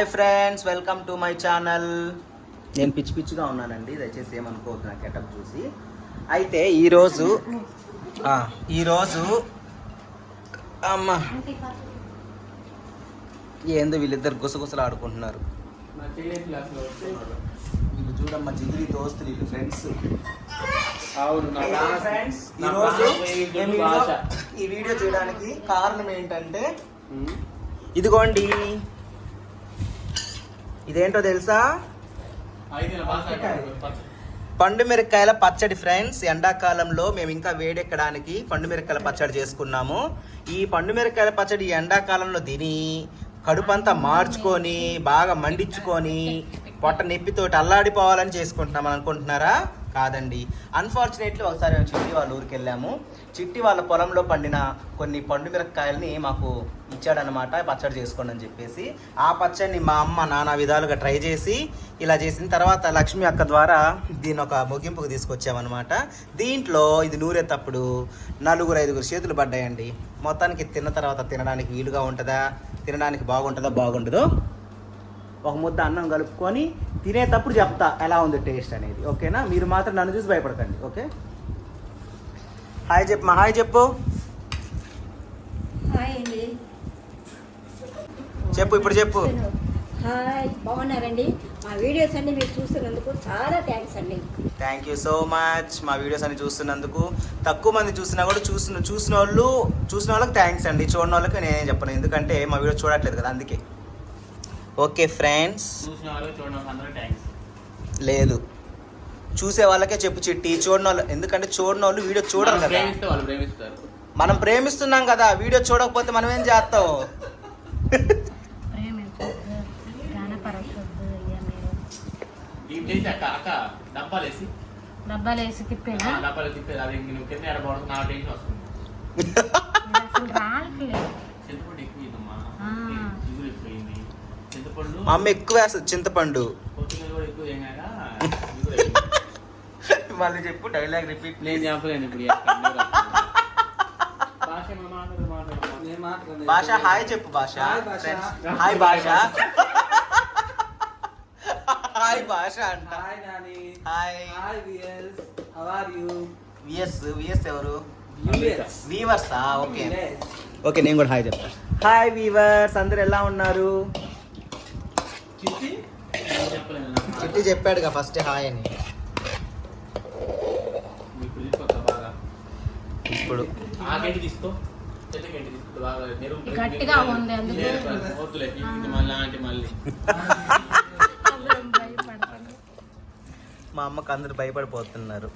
Hi friends welcome to my channel నేను పిచ్చి పిచ్చిగా ఉన్నానండి దయచేసి ఏమనుకోవద్దు నా గెటప్ చూసి. అయితే ఈరోజు ఈరోజు అమ్మ. ఏందో వీళ్ళిద్దరు గుసగుసలు ఆడుకుంటున్నారు? వీళ్ళు చూడమ్మా జిగిరి దోస్తులు వీళ్ళు ఫ్రెండ్స్ ఈరోజు ఈ. వీడియో- ఈ వీడియో చేయడానికి కారణం ఏంటంటే. ఇదిగోండి. ఇదేంటో తెలుసా. పండు మిరపకాయల పచ్చడి ఫ్రెండ్స్ ఎండాకాలంలో మేము ఇంకా వేడెక్కడానికి పండు మిరపకాయల పచ్చడి చేసుకున్నాము. ఈ పండు మిరపకాయల పచ్చడి ఎండాకాలంలో తిని కడుపంతా మార్చుకొని బాగా మండించుకొని పొట్ట నొప్పితోటి అల్లాడిపోవాలని చేసుకుంటున్నాం అని అనుకుంటున్నారా? కాదండి. అన్ఫార్చునేట్లీ ఒకసారి మేము చిట్టి వాళ్ళ ఊరికి వెళ్ళాము. చిట్టి వాళ్ళ పొలంలో పండిన కొన్ని పండు మిరపకాయలని మాకు ఇచ్చాడనమాట పచ్చడి చేసుకోండి అని చెప్పేసి. ఆ పచ్చడిని మా అమ్మ నానా విధాలుగా ట్రై చేసి ఇలా చేసిన తర్వాత లక్ష్మి అక్క ద్వారా దీని ఒక ముగింపుకు తీసుకొచ్చామన్నమాట. దీంట్లో ఇది నూరేటప్పుడు నలుగురు ఐదుగురు చేతులు పడ్డాయండి. మొత్తానికి తిన్న తర్వాత తినడానికి వీలుగా ఉంటుందా? తినడానికి బాగుంటుందా? బాగుంటుందో ఒక ముద్ద అన్నం కలుపుకొని తినేటప్పుడు చెప్తా ఎలా ఉంది టేస్ట్ అనేది ఓకేనా? మీరు మాత్రం నన్ను చూసి భయపడకండి ఓకే? హాయ్ చెప్పు మా హాయ్ చెప్పు. చెప్పు ఇప్పుడు చెప్పు. హాయ్ బాగున్నారండి? మా వీడియోస్ అన్ని మీరు చూస్తున్నందుకు చాలా థ్యాంక్స్ అండి. థ్యాంక్ యూ సో మచ్ మా వీడియోస్ అన్ని చూస్తున్నందుకు తక్కువ మంది చూసినా కూడా చూసిన చూసిన వాళ్ళు చూసిన వాళ్ళకి థ్యాంక్స్ అండి. చూడని వాళ్ళకి నేనేం చెప్పను. ఎందుకంటే మా వీడియో చూడట్లేదు కదా అందుకే. Okay friends. లేదు. చూసే వాళ్ళకే చెప్పు చిట్టి చూడని వాళ్ళు ఎందుకంటే చూడని వాళ్ళు వీడియో చూడరు మనం కదా. ప్రేమిస్తే వాళ్ళు ప్రేమిస్తారు. మనం ప్రేమిస్తున్నాం కదా వీడియో చూడకపోతే మనం ఏం చేస్తాం ప్రేమించొద్దు గణపరచొద్దు ఇక మీరు. డీప్ చేసి అక్క అక్క డబ్బాలు వేసి డబ్బాలు వేసి ఆ, తిప్పేనా డబ్బాలు తిప్పేది. అది ఇంక నువ్వు కింద ఎడబడదు నా టెన్షన్ వస్తుంది. ఇది అసలు రావట్లేదు చింతపండు ఎక్కువ ఇదమ్మా ఆ. ఇగురు ఎక్కువైంది చింతపండు మా అమ్మ ఎక్కువ వేస్తుంది చింతపండు. మళ్ళీ చెప్పు డైలాగ్ రిపీట్ నేను చెప్పలేను ఇప్పుడు. భాష హాయ్ చెప్పు భాష. హాయ్ భాష. హాయ్ భాష. అంట. Hi Nani. Hi hi VS how are you VS VS ఎవరు? వీవర్సా ఓకే ఓకే నేను కూడా హాయ్ చెప్తా. హాయ్ వీవర్స్ అందరు ఎలా ఉన్నారు? చిట్టి? చెప్పాడుగా ఫస్ట్ హాయ్ అని. ఇప్పుడు తీసుకో? గట్టిగా ఉంది మా అమ్మకు అందరు భయపడిపోతున్నారు.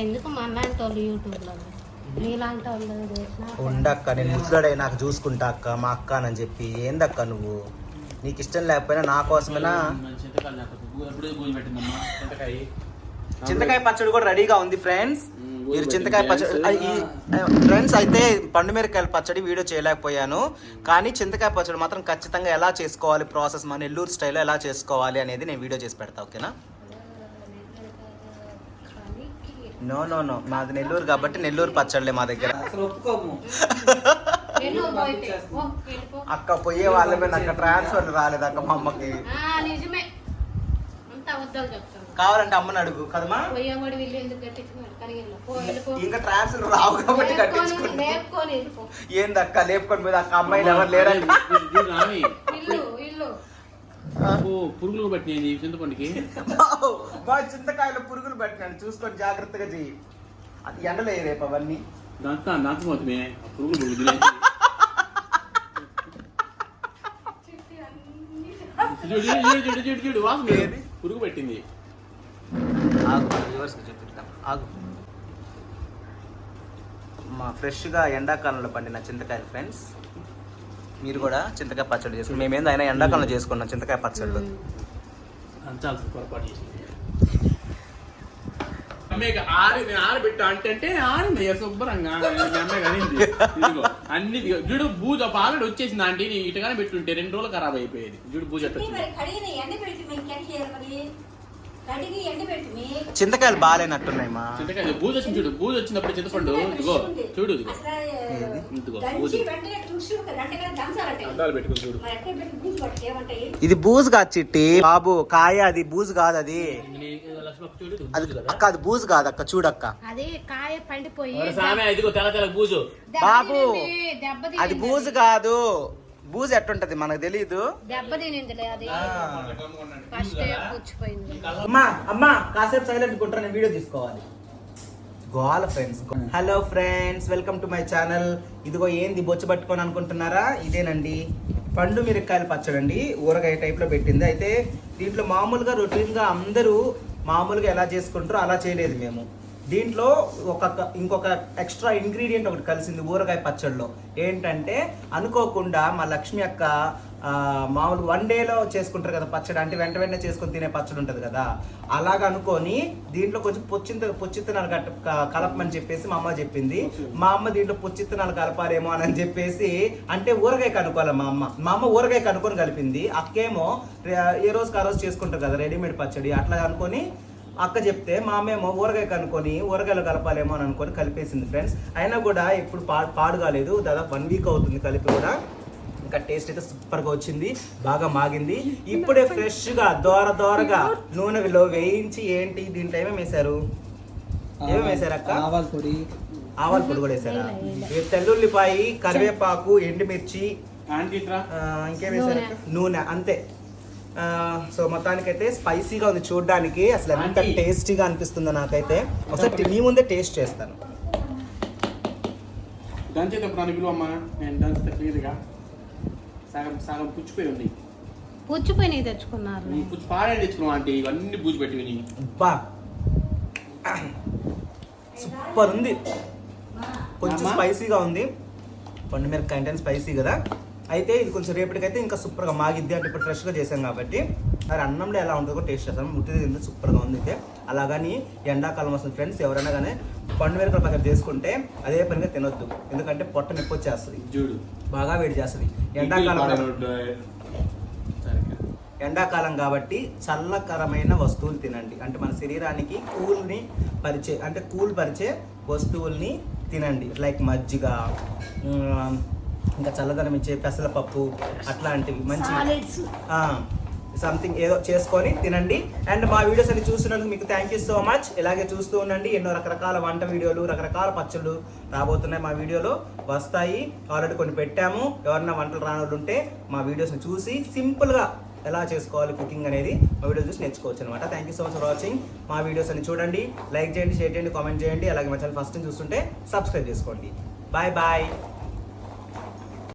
ఎందుకు మనలాంటి వాళ్ళు యూట్యూబ్లో? నీలాంటి వాళ్ళు చేసినా ఉండక్క నేను ముసలాడే నాకు చూసుకుంటా అక్క మా అక్క అని చెప్పి. ఏందక్క నువ్వు? నీకు ఇష్టం లేకపోయినా నా కోసమైనా? చింతకాయ పచ్చడి కూడా రెడీగా ఉంది ఫ్రెండ్స్ మీరు చింతకాయ పచ్చడి ఫ్రెండ్స్ అయితే పండు మిరకాయల పచ్చడి వీడియో చేయలేకపోయాను. కానీ చింతకాయ పచ్చడి మాత్రం ఖచ్చితంగా ఎలా చేసుకోవాలి ప్రాసెస్ మన నెల్లూరు స్టైల్లో ఎలా చేసుకోవాలి అనేది నేను వీడియో చేసి పెడతా ఓకేనా? నో నో నో మాది నెల్లూరు కాబట్టి నెల్లూరు పచ్చడిలే మా దగ్గర. అక్క పోయే వాళ్ళమే నాకు ట్రాన్స్ఫర్ రాలేదు అక్క మా అమ్మకి. కావాలంటే అమ్మని అడుగు వెళ్ళిపో. ఇంకా ట్రాన్స్ఫర్ రావు కాబట్టి కట్టించుకుంటా ఏందక్క లేపుకొని మీద అక్క అమ్మాయిలు ఎవరు లేరంట పురుగులు పట్టినాయి చింతపండుకి. మా చింతకాయలు పురుగులు పెట్టినాను చూసుకొని జాగ్రత్తగా చెయ్యి. అది ఎండలే రేపు అవన్నీ. దాంతో ఆ పురుగులు పురుగులు. చూడు చూడు చూడు చూడు చూడు వాసన? పురుగు పెట్టింది. ఆగు వ్యూవర్స్ చూపిస్తాం ఆగు. మా ఫ్రెష్గా ఎండాకాలంలో పండిన చింతకాయలు ఫ్రెండ్స్. మీరు కూడా చింతకాయ పచ్చడి చేసుకుని మేమేందో అయినా ఎండాకాలంలో చేసుకున్నాం చింతకాయ పచ్చళ్ళు. అంటే శుభ్రంగా. అన్ని. చూడు బూజ ఆల్రెడీ వచ్చేసింది ఆంటీ ఇటుగానే పెట్టుంటే రెండు రోజులు ఖరాబ్ అయిపోయేది. చూడు బూజ చింతకాయలు బాగాలేనట్టున్నాయి మా. చింతకాయ బూజ వచ్చింది చూడు బూజ వచ్చినప్పుడు చింతపండు ఇదిగో చూడు ఇదిగో. ఇదిగో, పెట్టుకుని ఇది బూజు కాదు చిట్టి. బాబు కాయ అది బూజు కాదు అది. అది బూజు కదా? అక్క అది బూజు కాదు అక్క చూడక్క అది కాయ పండిపోయి బాబు అది బూజు కాదు. బూజు ఎట్టుంటది మనకు తెలీదు. దెబ్బ తినిందిలే అది. ఫస్ట్ పుచ్చిపోయింది. అమ్మా అమ్మా కాసేపు సైలెంట్ కుట్రా నేను వీడియో తీసుకోవాలి. గోల friends hello friends welcome to my channel ఇదిగో ఏంది బొచ్చు పట్టుకొని అనుకుంటున్నారా? ఇదేనండి. పండు మిరపకాయలు పచ్చడండి. ఊరగాయ టైప్లో పెట్టింది. అయితే దీంట్లో మామూలుగా రొటీన్గా అందరూ మామూలుగా ఎలా చేసుకుంటారో అలా చేయలేదు మేము. దీంట్లో ఒక ఇంకొక ఎక్స్ట్రా ఇంగ్రీడియంట్ ఒకటి కలిసింది ఊరగాయ పచ్చడిలో ఏంటంటే అనుకోకుండా మా లక్ష్మి అక్క మామూలు వన్ డేలో చేసుకుంటారు కదా పచ్చడి అంటే వెంట వెంటనే చేసుకొని తినే పచ్చడి ఉంటుంది కదా. అలాగ అనుకొని దీంట్లో కొంచెం పొచ్చింత పొచ్చిత్తనాలు కట్ట కలపమని చెప్పేసి మా అమ్మ చెప్పింది. మా అమ్మ దీంట్లో పొచ్చిత్తనాలు కలపాలేమో అని చెప్పేసి అంటే ఊరగాయ కనుక్కోవాలి మా అమ్మ? మా అమ్మ ఊరగాయ కనుక్కొని కలిపింది. అక్కేమో ఏ రోజుకి ఆ రోజు చేసుకుంటారు కదా రెడీమేడ్ పచ్చడి అట్లా అనుకొని అక్క చెప్తే మా అమ్మేమో ఊరగాయ కనుక్కొని ఊరగాయలు కలపాలేమో అని అనుకొని కలిపేసింది ఫ్రెండ్స్ అయినా కూడా ఇప్పుడు పా పాడు కాలేదు. దాదాపు వన్ వీక్ అవుతుంది కలిపి కూడా. ఇంకా టేస్ట్ అయితే సూపర్గా వచ్చింది బాగా మాగింది. ఇప్పుడే ఫ్రెష్గా దోర దోరగా నూనెలో వేయించి ఏంటి దీంట్లో ఏమేమి వేశారు? ఏమేమి వేశారు అక్క? ఆవాల పొడి. ఆవాల పొడి కూడా వేశారా? ఈ తెల్లుల్లిపాయి కరివేపాకు ఎండుమిర్చి ఇంకేం వేశారు అక్క? నూనె అంతే. సో మొత్తానికైతే స్పైసీగా ఉంది చూడడానికి. అసలు ఎంత. టేస్టీగా అనిపిస్తుందో నాకైతే. ఒకసారి మీ ముందే టేస్ట్ చేస్తాను. దంచేటప్పుడు నన్ను పిలువమ్మా నేను దంచితే క్లియర్గా. సగం సగం పుచ్చిపోయి ఉంది. పుచ్చిపోయినవి తెచ్చుకున్నారు. నీ పుచ్చి పాడే తెచ్చుకున్నావు ఆంటీ. ఇవన్నీ బూజు పెట్టి విని. బా సూపర్ ఉంది. కొంచెం అమ్మా? స్పైసీగా ఉంది. పండు మిరపకాయ కంటెంట్ స్పైసీ కదా. అయితే ఇది కొంచెం రేపటికైతే ఇంకా సూపర్గా మాగిద్ది అంటే ఇప్పుడు ఫ్రెష్గా చేసాం కాబట్టి మరి అన్నంలో ఎలా ఉంటుందో టేస్ట్ చేస్తాం. ముట్టిది తింటే సూపర్గా ఉంది అయితే. అలాగని ఎండాకాలం వస్తుంది ఫ్రెండ్స్ ఎవరైనా కానీ పండు మిరపకాయ పచ్చడి చేసుకుంటే అదే పనిగా తినొద్దు. ఎందుకంటే పొట్ట నొప్పి వచ్చేస్తుంది. చూడు. బాగా వేడి చేస్తుంది. ఎండాకాలం ఎండాకాలం కాబట్టి చల్లకరమైన వస్తువులు తినండి. అంటే మన శరీరానికి కూల్ని పరిచే అంటే కూల్ పరిచే వస్తువుల్ని తినండి. లైక్ మజ్జిగ ఇంకా చల్లదనం ఇచ్చే పెసరపప్పు అట్లాంటివి మంచి సంథింగ్ ఏదో చేసుకొని తినండి. అండ్ మా వీడియోస్ అన్ని చూస్తున్నందుకు మీకు థ్యాంక్ యూ సో మచ్ ఇలాగే చూస్తూ ఉండండి. ఎన్నో రకరకాల వంట వీడియోలు రకరకాల పచ్చళ్ళు రాబోతున్నాయి మా వీడియోలో వస్తాయి. ఆల్రెడీ కొన్ని పెట్టాము. ఎవరన్నా వంటలు రాని వాళ్ళు ఉంటే మా వీడియోస్ని చూసి సింపుల్గా ఎలా చేసుకోవాలి కుకింగ్ అనేది మా వీడియో చూసి నేర్చుకోవచ్చు అనమాట thank you so much for watching మా వీడియోస్ అన్ని చూడండి. లైక్ చేయండి షేర్ చేయండి కామెంట్ చేయండి. అలాగే మా ఛానల్ ఫస్ట్ చూస్తుంటే సబ్స్క్రైబ్ చేసుకోండి. Bye bye